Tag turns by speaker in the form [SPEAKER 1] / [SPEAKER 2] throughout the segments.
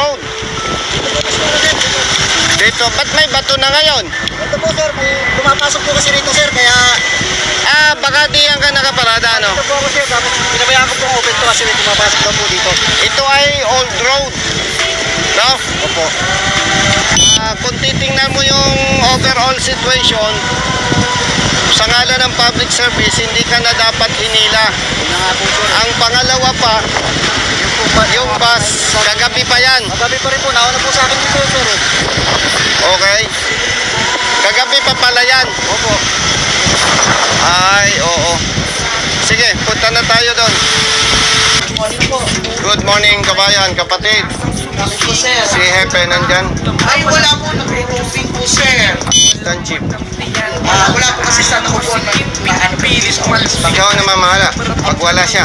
[SPEAKER 1] Road. Dito, ba't may bato na ngayon?
[SPEAKER 2] Ito po sir, may pumapasok po kasi rito sir, kaya
[SPEAKER 1] Ah, baka diyan ka nakaparada, no?
[SPEAKER 2] ito po ako sir, tapos pinabayaan ko pong open to kasi may pumapasok daw po dito.
[SPEAKER 1] Ito ay old road. No?
[SPEAKER 2] Opo.
[SPEAKER 1] Ah, kung titingnan mo yung overall situation, sa ngalan ng public service, hindi ka na dapat hinila. Ang pangalawa pa,
[SPEAKER 2] Yung
[SPEAKER 1] bus, kagabi pa yan.
[SPEAKER 2] Magabi pa rin po, nauna po sa akin dito sir. eh.
[SPEAKER 1] Okay? Kagabi pa pala yan.
[SPEAKER 2] Opo.
[SPEAKER 1] Ay, oo. Sige, punta na tayo doon.
[SPEAKER 2] Morning po.
[SPEAKER 1] Good morning, kabayan, kapatid.
[SPEAKER 2] Kami po sir.
[SPEAKER 1] Si Hepe nandyan.
[SPEAKER 2] Ay wala po, nag-roofing po sir.
[SPEAKER 1] Assistant Chief.
[SPEAKER 2] Ah, wala po kasi sa nakupuan ng pilis umalis pa.
[SPEAKER 1] Ikaw na mamahala pag wala siya.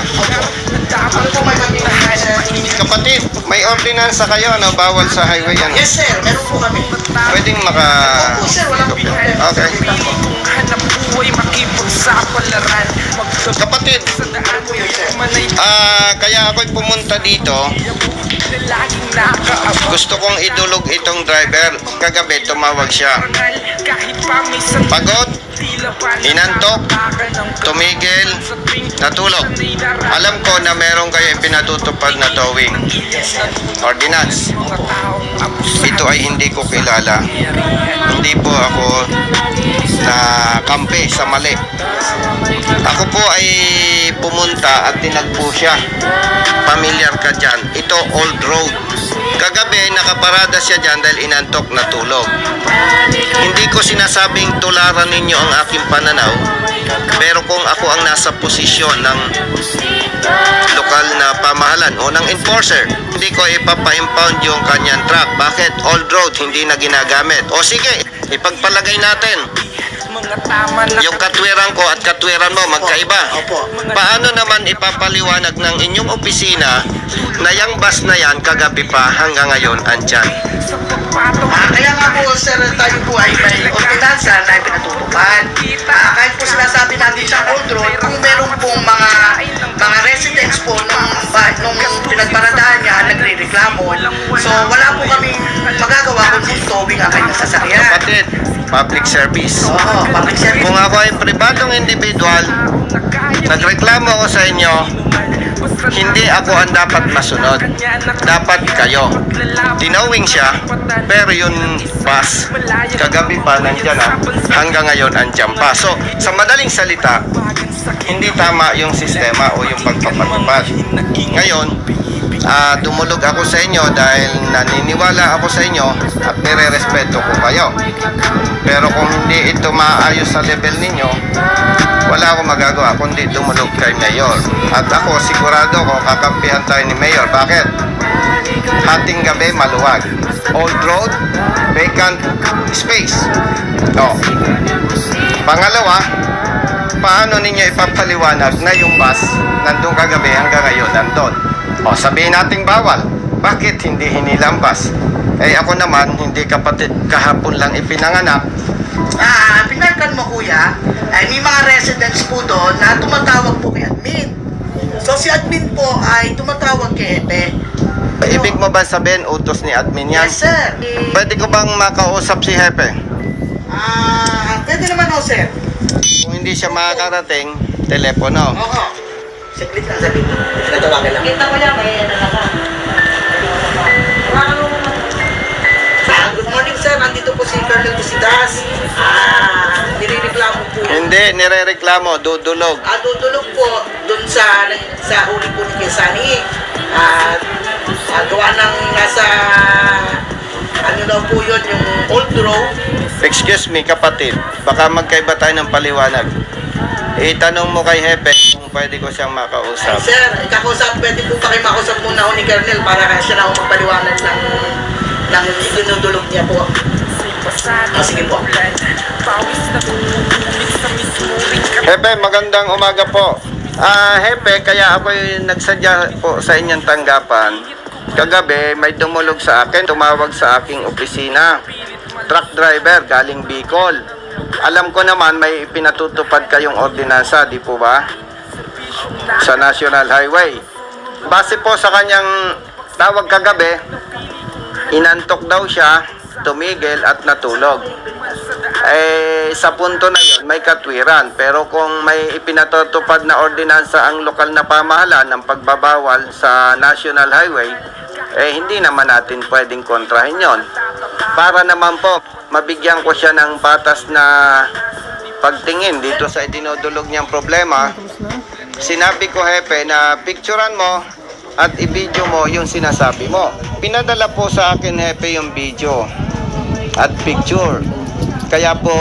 [SPEAKER 1] Kapatid, may ordinansa kayo, ano, bawal sa highway, ano?
[SPEAKER 2] Yes sir, meron po kami.
[SPEAKER 1] Pwedeng maka...
[SPEAKER 2] Opo sir, wala po.
[SPEAKER 1] Okay.
[SPEAKER 3] Hanap buhay
[SPEAKER 1] Kapatid,
[SPEAKER 3] sa yung manay
[SPEAKER 1] ah, kaya ako'y pumunta dito. Gusto kong idulog itong driver. Kagabi, tumawag siya. Pagod, Inantok, tumigil, natulog. Alam ko na meron kayo pinatutupad na towing. Ordinance. Ito ay hindi ko kilala. Hindi po ako na kampi sa mali. Ako po ay pumunta at tinagpo siya. Familiar ka dyan. Ito old road. Kagabi nakaparada siya dyan dahil inantok na tulog. Hindi ko sinasabing tularan ninyo ang aking pananaw. Pero kung ako ang nasa posisyon ng lokal na pamahalan o ng enforcer, hindi ko ipapa-impound yung kanyang truck. Bakit? Old road, hindi na ginagamit. O sige, ipagpalagay natin.
[SPEAKER 3] Mga tama na
[SPEAKER 1] Yung katwiran ko at katwiran mo, magkaiba.
[SPEAKER 2] Opo.
[SPEAKER 1] Paano naman ipapaliwanag ng inyong opisina na yung bus na yan kagabi pa hanggang ngayon andyan?
[SPEAKER 2] Ah, kaya nga po sir, tayo po ay may ordinansa na pinatutupad. Ah, kahit po sinasabi natin sa old road, kung meron pong mga mga residents po nung, ba, nung pinagparadaan niya, nagre-reklamo. So wala po kami magagawa kung towing ang kanyang sasakyan.
[SPEAKER 1] Kapatid, public service.
[SPEAKER 2] Oo, public service.
[SPEAKER 1] Kung ako ay pribadong individual, nagreklamo ako sa inyo, hindi ako ang dapat masunod. Dapat kayo. Tinawing siya, pero yung bus, kagabi pa nandyan na, hanggang ngayon andyan pa. So, sa madaling salita, hindi tama yung sistema o yung pagpapatupad. Ngayon, ah, dumulog ako sa inyo dahil naniniwala ako sa inyo at nire-respeto ko kayo. Pero kung hindi ito maayos sa level ninyo, wala akong magagawa kundi dumulog kay Mayor. At ako, sigurado ko, kakampihan tayo ni Mayor. Bakit? Hating gabi, maluwag. Old road, vacant space. No. Pangalawa, paano ninyo ipapaliwanag na yung bus nandun kagabi hanggang ngayon nandun? O, sabihin nating bawal. Bakit hindi hinila ang bus? Eh ako naman, hindi kapatid kahapon lang ipinanganak.
[SPEAKER 2] Ah, pinalkan mo kuya, ay may mga residents po doon na tumatawag po kay admin. So si admin po ay tumatawag kay Epe.
[SPEAKER 1] Ibig mo ba sabihin utos ni admin yan?
[SPEAKER 2] Yes sir.
[SPEAKER 1] Pwede ko bang makausap si Hepe?
[SPEAKER 2] Ah, pwede naman ho sir.
[SPEAKER 1] Kung hindi siya makakarating, telepono.
[SPEAKER 2] Oo. Saglit lang, saglit. Natawagan lang.
[SPEAKER 4] Kita ko lang, may na ka.
[SPEAKER 2] Ah, good morning sir, nandito po si Colonel Busidas. Ah, nirereklamo po.
[SPEAKER 1] Hindi, nirereklamo, dudulog.
[SPEAKER 2] Ah, dudulog po dun sa sa huli po ni Kesani. Ah, ah, gawa ng nasa ano daw po yun, yung old road.
[SPEAKER 1] Excuse me, kapatid. Baka magkaiba tayo ng paliwanag. Itanong mo kay Hepe kung pwede ko siyang
[SPEAKER 2] Ay,
[SPEAKER 1] makausap.
[SPEAKER 2] sir, kakausap, pwede po kayo makausap muna ako ni Colonel para siya na ako magpaliwanag ng ng dinudulog niya po. Ah, sige po.
[SPEAKER 1] Hepe, magandang umaga po. Ah, Hepe, kaya ako nagsadya po sa inyong tanggapan. Kagabi, may dumulog sa akin, tumawag sa aking opisina. Truck driver, galing Bicol. Alam ko naman may pinatutupad kayong ordinansa, di po ba? Sa National Highway. Base po sa kanyang tawag kagabi, inantok daw siya, tumigil at natulog. Eh, sa punto na yon may katwiran. Pero kung may ipinatutupad na ordinansa ang lokal na pamahalaan ng pagbabawal sa National Highway, eh hindi naman natin pwedeng kontrahin yon. Para naman po, mabigyan ko siya ng patas na pagtingin dito sa dinudulog niyang problema, sinabi ko hepe na picturean mo at i-video mo yung sinasabi mo. Pinadala po sa akin hepe yung video at picture. Kaya po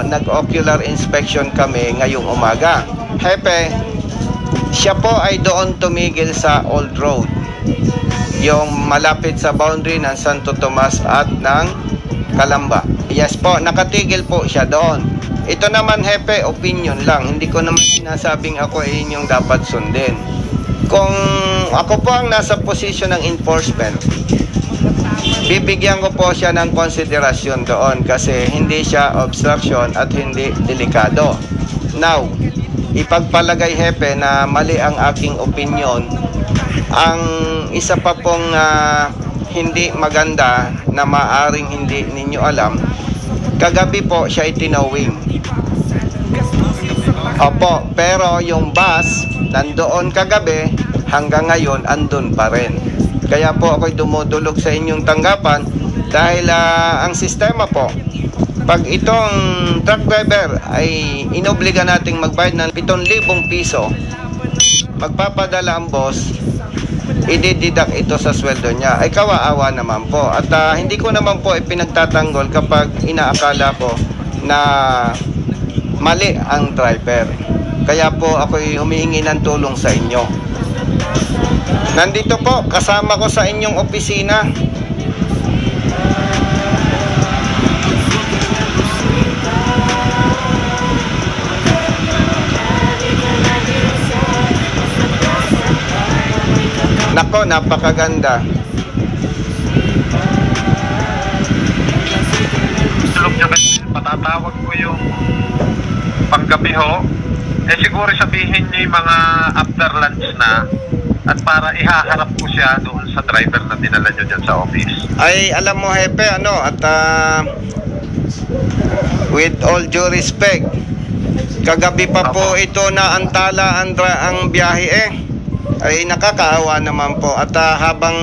[SPEAKER 1] nag-ocular inspection kami ngayong umaga. Hepe, siya po ay doon tumigil sa Old Road. Yung malapit sa boundary ng Santo Tomas at ng Kalamba. Yes po, nakatigil po siya doon. Ito naman, Hepe, opinion lang. Hindi ko naman sinasabing ako ay inyong dapat sundin. Kung ako po ang nasa posisyon ng enforcement, bibigyan ko po siya ng konsiderasyon doon kasi hindi siya obstruction at hindi delikado. Now, ipagpalagay hepe na mali ang aking opinion. Ang isa pa pong ah, hindi maganda na maaring hindi ninyo alam, kagabi po siya itinawing. Opo, pero yung bus nandoon kagabi hanggang ngayon andun pa rin. Kaya po ako'y dumudulog sa inyong tanggapan dahil ah, ang sistema po, pag itong truck driver ay inobliga nating magbayad ng 7,000 piso, magpapadala ang boss, idididak ito sa sweldo niya. Ay kawaawa naman po. At ah, hindi ko naman po ipinagtatanggol kapag inaakala ko na mali ang driver. Kaya po ako'y humihingi ng tulong sa inyo. Nandito po, kasama ko sa inyong opisina. Nako, napakaganda.
[SPEAKER 4] tulog niya kasi patatawag ko yung panggabi ho, eh siguro sabihin niyo yung mga after lunch na at para ihaharap ko siya doon sa driver na dinala niyo dyan sa office.
[SPEAKER 1] Ay, alam mo, Hepe, ano, at ah, with all due respect, kagabi pa po ito na antala ang, ang biyahe eh. Ay, nakakaawa naman po. At ah, habang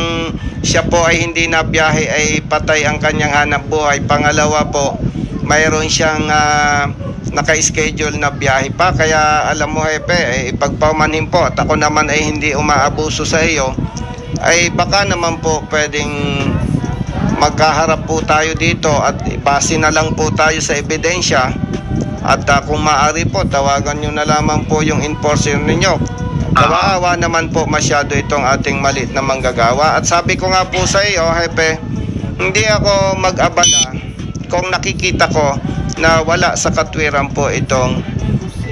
[SPEAKER 1] siya po ay hindi na biyahe ay patay ang kanyang hanap buhay. Pangalawa po, mayroon siyang ah, naka-schedule na biyahe pa. Kaya alam mo, Hepe, eh, ipagpaumanhin po at ako naman ay hindi umaabuso sa iyo ay baka naman po pwedeng magkaharap po tayo dito at base na lang po tayo sa ebidensya at ah, kung maaari po tawagan nyo na lamang po yung enforcer ninyo Kawaawa naman po masyado itong ating malit na manggagawa at sabi ko nga po sa iyo Hepe hindi ako mag-abala kung nakikita ko na wala sa katwiran po itong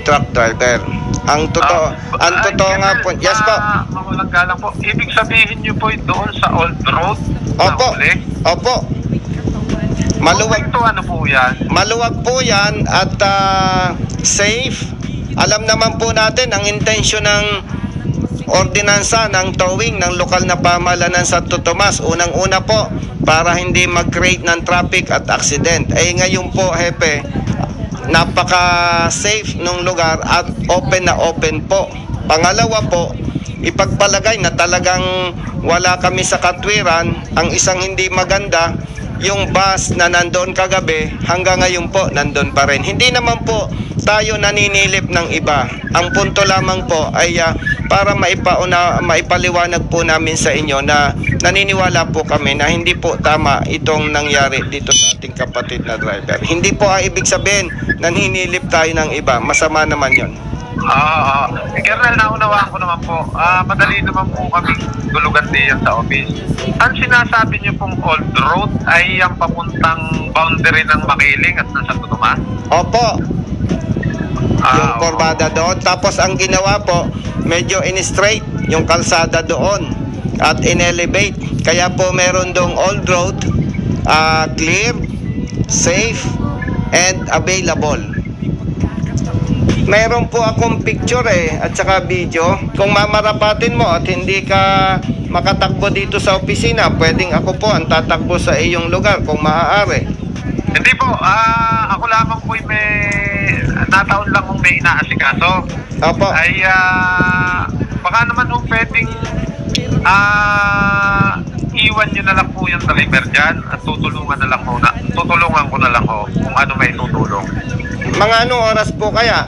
[SPEAKER 1] truck driver ang totoo
[SPEAKER 4] Ah,
[SPEAKER 1] ang totoo nga po yes po
[SPEAKER 4] ah, mawalang galang po. Ibig sabihin niyo po doon sa old road
[SPEAKER 1] Opo.
[SPEAKER 4] uli?
[SPEAKER 1] Opo. Maluwag
[SPEAKER 4] Ito ano po yan?
[SPEAKER 1] maluwag po 'yan at ah, safe. Alam naman po natin ang intensyon ng ordinansa ng towing ng lokal na pamahalaan sa Santo Tomas. Unang-una po para hindi mag-create ng traffic at accident. Eh ngayon po, Hepe, napaka-safe nung lugar at open na open po. Pangalawa po, ipagpalagay na talagang wala kami sa katwiran. Ang isang hindi maganda, yung bus na nandoon kagabi, hanggang ngayon po nandoon pa rin. Hindi naman po tayo naninilip ng iba. Ang punto lamang po ay ah, para maipauna, maipaliwanag po namin sa inyo na naniniwala po kami na hindi po tama itong nangyari dito sa ating kapatid na driver. Hindi po ay ibig sabihin naninilip tayo ng iba. Masama naman yon.
[SPEAKER 4] Ah, ah. Eh, Colonel, naunawaan ko naman po. Ah, madali naman po kami tulugan diyan sa office. Ang sinasabi niyo pong old road ay ang papuntang boundary ng Makiling at ng Santo Tomas?
[SPEAKER 1] Opo, yung
[SPEAKER 4] Ah,
[SPEAKER 1] korbada doon. Tapos ang ginawa po, medyo in-straight yung kalsada doon at in-elevate. Kaya po meron dong old road, ah, clear, safe, and available. Mayroon po akong picture eh, at saka video. Kung mamarapatin mo at hindi ka makatakbo dito sa opisina, pwedeng ako po ang tatakbo sa iyong lugar kung maaari.
[SPEAKER 4] Hindi po, ah, ako lamang po may nataon lang kung may inaasikaso.
[SPEAKER 1] Opo.
[SPEAKER 4] Ay, ah, baka naman kung pwedeng ah, iwan nyo na lang po yung driver dyan at tutulungan na lang ho na, tutulungan ko na lang ho kung ano may tutulong.
[SPEAKER 1] Mga anong oras po kaya?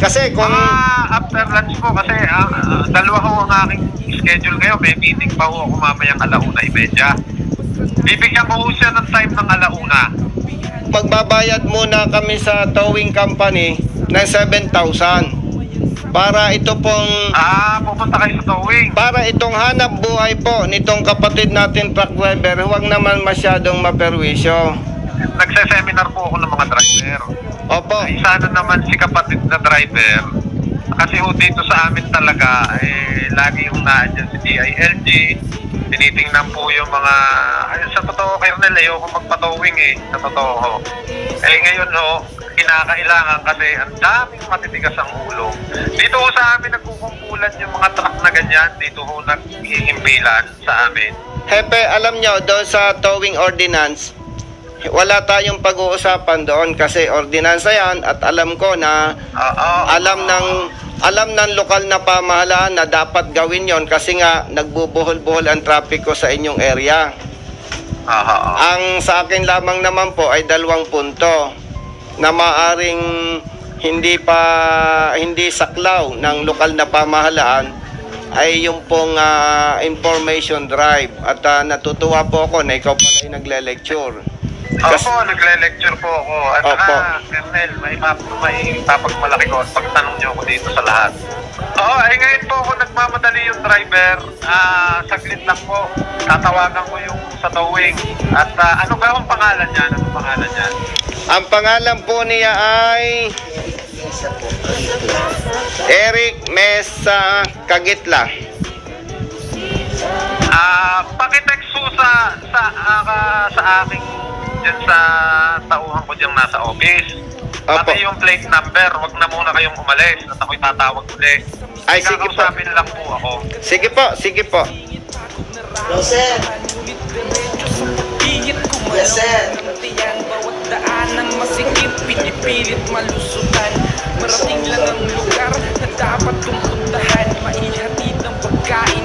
[SPEAKER 1] Kasi kung...
[SPEAKER 4] Mga after lunch po kasi ah, ah, dalawa ho ang aking schedule ngayon. May meeting pa ho ako mamayang alauna imedya. Bibigyan ko ho siya ng time ng alauna.
[SPEAKER 1] magbabayad muna kami sa towing company ng 7,000 para ito pong
[SPEAKER 4] Ah, pupunta kayo sa towing.
[SPEAKER 1] para itong hanap buhay po nitong kapatid natin truck driver huwag naman masyadong maperwisyo.
[SPEAKER 4] Nagse-seminar po ako ng mga driver.
[SPEAKER 1] Opo.
[SPEAKER 4] Ay, sana naman si kapatid na driver. Kasi ho dito sa amin talaga, eh, lagi yung naandyan si DILG. Tinitingnan po yung mga, ay, sa totoo, Kernel, ayoko magpatowing eh, sa totoo ho. Eh ngayon ho, kinakailangan kasi ang daming matitigas ang ulo. Dito ho sa amin nagkukumpulan yung mga truck na ganyan, dito ho naghihimpilan sa amin.
[SPEAKER 1] Hepe, alam nyo, doon sa towing ordinance, wala tayong pag-uusapan doon kasi ordinansa yan at alam ko na alam ng alam ng lokal na pamahalaan na dapat gawin yon kasi nga nagbubuhol-buhol ang trapiko sa inyong area. Ang sa akin lamang naman po ay dalawang punto na maaring hindi pa hindi saklaw ng lokal na pamahalaan ay yung pong ah, information drive at ah, natutuwa po ako na ikaw pala ay nagle-lecture. Kas-
[SPEAKER 4] Opo, nagle-lecture po ako. At
[SPEAKER 1] Opo.
[SPEAKER 4] saka, Kernel, may, pap- may papagmalaki ko at pagtanong niyo ako dito sa lahat. Oo, ay ngayon po ako nagmamadali yung driver. Ah, saglit lang po. Tatawagan ko yung sa towing. At ah, ano ba ang pangalan niya? Ano ang pangalan niya?
[SPEAKER 1] Ang pangalan po niya ay Eric Mesa Kagitla.
[SPEAKER 4] Ah, pakitext po sa sa ah, sa aking dyan sa tauhan ko diyang nasa office.
[SPEAKER 1] Opo.
[SPEAKER 4] Pati yung plate number, wag na muna kayong umalis at ako'y tatawag ulit.
[SPEAKER 1] Ay, sige po.
[SPEAKER 4] Kakausapin lang po ako.
[SPEAKER 1] Sige po, sige po.
[SPEAKER 2] Yes, sir.
[SPEAKER 3] Daanan masikip Pinipilit malusutan Marating lang ang lugar Na dapat kong puntahan Maihatid ng pagkain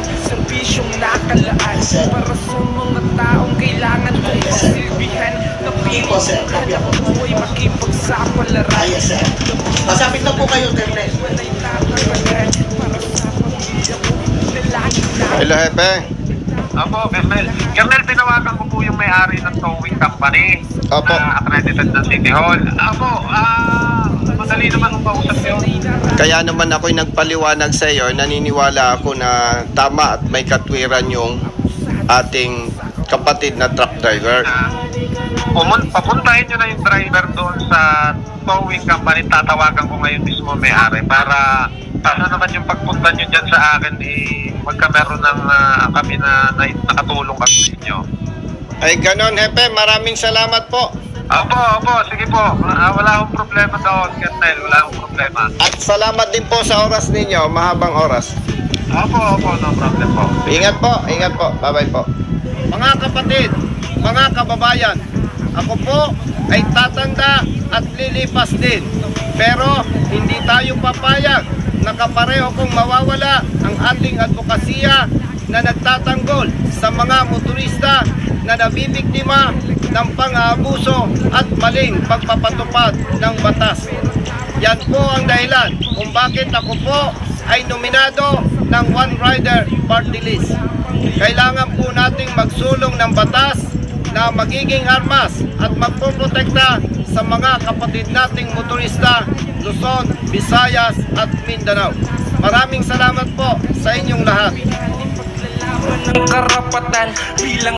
[SPEAKER 3] Serbisyong nakalaan Para sa mga taong kailangan kong pasilbihan Na.
[SPEAKER 2] Copy ako.
[SPEAKER 3] Buhay makipagsapalaran.
[SPEAKER 2] Masapit na po kayo,
[SPEAKER 3] na
[SPEAKER 1] Hello, Hepe.
[SPEAKER 4] Apo, Kernel. Kernel, tinawagan ko po yung may-ari ng towing company
[SPEAKER 1] Opo.
[SPEAKER 4] na accredited ng City Hall. Apo, ah, madali naman ang kausap yun.
[SPEAKER 1] Kaya naman ako'y nagpaliwanag sa iyo, naniniwala ako na tama at may katwiran yung ating kapatid na truck driver.
[SPEAKER 4] Ah, pumun- papuntahin nyo na yung driver doon sa towing company. Tatawagan ko ngayon mismo may-ari para para naman yung pagpunta nyo dyan sa akin, eh, magkameron ng ah, kami na, na nakatulong kami sa inyo.
[SPEAKER 1] Ay ganon, Hepe. Maraming salamat po.
[SPEAKER 4] Opo, opo, sige po. Ah, wala akong problema doon, Kernel. Wala akong problema.
[SPEAKER 1] At salamat din po sa oras ninyo, mahabang oras.
[SPEAKER 4] Opo, opo, no problem po.
[SPEAKER 1] Ingat po, ingat po. Bye-bye po. Mga kapatid, mga kababayan, ako po ay tatanda at lilipas din. Pero hindi tayo papayag na kapareho kong mawawala ang ating advokasya na nagtatanggol sa mga motorista na nabibiktima ng pang-aabuso at maling pagpapatupad ng batas. Yan po ang dahilan kung bakit ako po ay nominado ng One Rider Party List. Kailangan po nating magsulong ng batas na magiging armas at magpoprotekta sa mga kapatid nating motorista Luzon, Visayas at Mindanao. Maraming salamat po sa inyong lahat.
[SPEAKER 3] Karapatan bilang